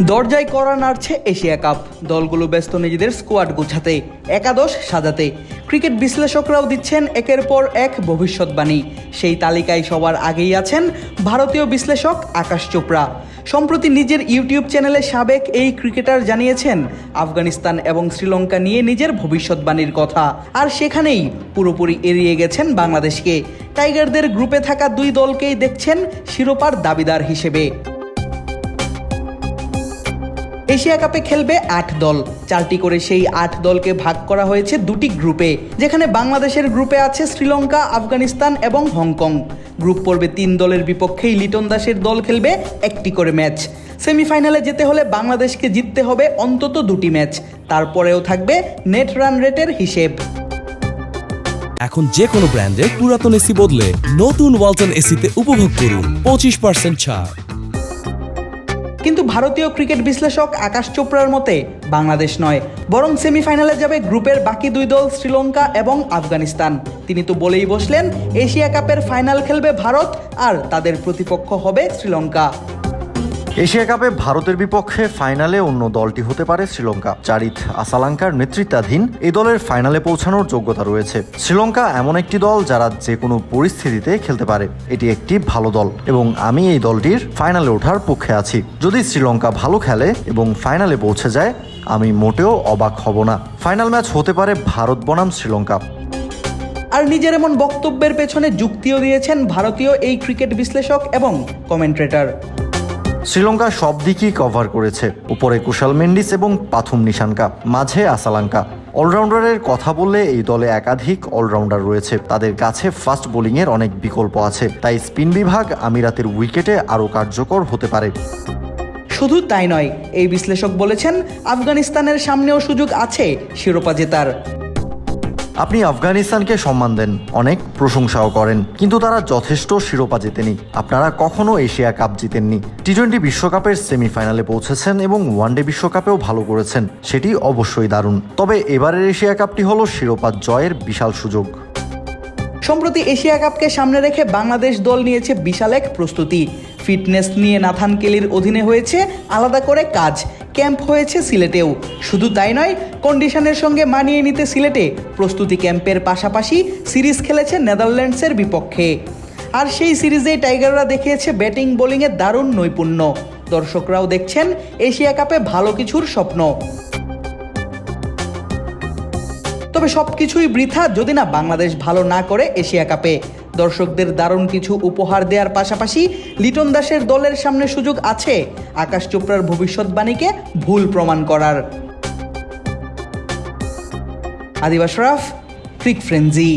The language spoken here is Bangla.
দরজায় করা নাড়ছে এশিয়া কাপ। দলগুলো ব্যস্ত নিজেদের স্কোয়াড গুছাতে, একাদশ সাজাতে। ক্রিকেট বিশ্লেষকরাও দিচ্ছেন একের পর এক ভবিষ্যৎবাণী। সেই তালিকায় সবার আগেই আছেন ভারতীয় বিশ্লেষক আকাশ চোপড়া। সম্প্রতি নিজের ইউটিউব চ্যানেলে সাবেক এই ক্রিকেটার জানিয়েছেন, আফগানিস্তান এবং শ্রীলঙ্কা নিয়ে নিজের ভবিষ্যৎবাণীর কথা। আর সেখানেই পুরোপুরি এড়িয়ে গেছেন বাংলাদেশকে। টাইগারদের গ্রুপে থাকা দুই দলকেই দেখছেন শিরোপার দাবিদার হিসেবে। এশিয়া কাপে খেলবে আট দল। চারটি করে সেই আট দলকে ভাগ করা হয়েছে দুটি গ্রুপে যেখানে বাংলাদেশের গ্রুপে আছে শ্রীলঙ্কা, আফগানিস্তান এবং হংকং। গ্রুপ পর্বে তিন দলের বিপক্ষেই লিটন দাসের দল খেলবে একটি করে ম্যাচ। সেমিফাইনালে যেতে হলে বাংলাদেশকে জিততে হবে অন্তত দুটি ম্যাচ। তারপরেও থাকবে নেট রান রেটের হিসেব। এখন যে কোনো ব্র্যান্ডের পুরাতন এসি বদলে নতুন ওয়ালটন এসিতে উপভোগ করুন পঁচিশ পার্সেন্ট ছাড়। কিন্তু ভারতীয় ক্রিকেট বিশ্লেষক আকাশ চোপড়ার মতে বাংলাদেশ নয়, বরং সেমিফাইনালে যাবে গ্রুপের বাকি দুই দল শ্রীলঙ্কা এবং আফগানিস্তান। তিনি তো বলেই বসলেন, এশিয়া কাপের ফাইনাল খেলবে ভারত আর তাদের প্রতিপক্ষ হবে শ্রীলঙ্কা। এশিয়া কাপে ভারতের বিপক্ষে ফাইনালে অন্য দলটি হতে পারে শ্রীলঙ্কা। চারিত আসালাঙ্কার নেতৃত্বাধীন এই দলের ফাইনালে পৌঁছানোর যোগ্যতা রয়েছে। শ্রীলঙ্কা এমন একটি দল যারা যে কোনো পরিস্থিতিতে খেলতে পারে। এটি একটি ভালো দল এবং আমি এই দলটির ফাইনালে ওঠার পক্ষে আছি। যদি শ্রীলঙ্কা ভালো খেলে এবং ফাইনালে পৌঁছে যায়, আমি মোটেও অবাক হব না। ফাইনাল ম্যাচ হতে পারে ভারত বনাম শ্রীলঙ্কা। আর নিজের এমন বক্তব্যের পেছনে যুক্তিও দিয়েছেন ভারতীয় এই ক্রিকেট বিশ্লেষক এবং কমেন্ট্রেটর। শ্রীলঙ্কা সব দিকই কভার করেছে। উপরে কুশাল মেন্ডিস এবং পাথুম নিশানকা মাঝে আসালাঙ্কা। অলরাউন্ডারের কথা বললে এই দলে একাধিক অলরাউন্ডার রয়েছে। তাদের কাছে ফাস্ট বোলিংয়ের অনেক বিকল্প আছে। তাই স্পিন বিভাগ আমিরাতের উইকেটে আরও কার্যকর হতে পারে। শুধু তাই নয়, এই বিশ্লেষক বলেছেন, আফগানিস্তানের সামনেও সুযোগ আছে শিরোপা জেতার। আপনি আফগানিস্তানকে সম্মান দেন, অনেক প্রশংসাও করেন, কিন্তু তারা যথেষ্ট শিরোপা জেতেনি। আপনারা কখনো এশিয়া কাপ জিতেননি। টি টোয়েন্টি বিশ্বকাপের সেমিফাইনালে পৌঁছেছেন এবং ওয়ানডে বিশ্বকাপেও ভালো করেছেন, সেটি অবশ্যই দারুণ। তবে এবারের এশিয়া কাপটি হলো শিরোপা জয়ের বিশাল সুযোগ। সম্প্রতি এশিয়া কাপকে সামনে রেখে বাংলাদেশ দল নিয়েছে বিশাল এক প্রস্তুতি। ফিটনেস নিয়ে নাথান কেলির অধীনে হয়েছে আলাদা করে কাজ। ক্যাম্প হয়েছে সিলেটেও। শুধু তাই নয়, কন্ডিশনের সঙ্গে মানিয়ে নিতে সিলেটে প্রস্তুতি ক্যাম্পের পাশাপাশি সিরিজ খেলেছে নেদারল্যান্ডসের বিপক্ষে। আর সেই সিরিজেই টাইগাররা দেখিয়েছে ব্যাটিং, বোলিংয়ে দারুণ নৈপুণ্য। দর্শকরাও দেখছেন এশিয়া কাপে ভালো কিছুর স্বপ্ন। তবে সব কিছুই বৃথা যদি না বাংলাদেশ ভালো না করে এশিয়া কাপে। দর্শকদের দারুণ কিছু উপহার দেওয়ার পাশাপাশি লিটন দাসের দলের সামনে সুযোগ আছে, আকাশ চোপড়ার ভবিষ্যৎবাণীকে ভুল প্রমাণ করার। আদিবাসরাফ রাফ ফ্রেন্জি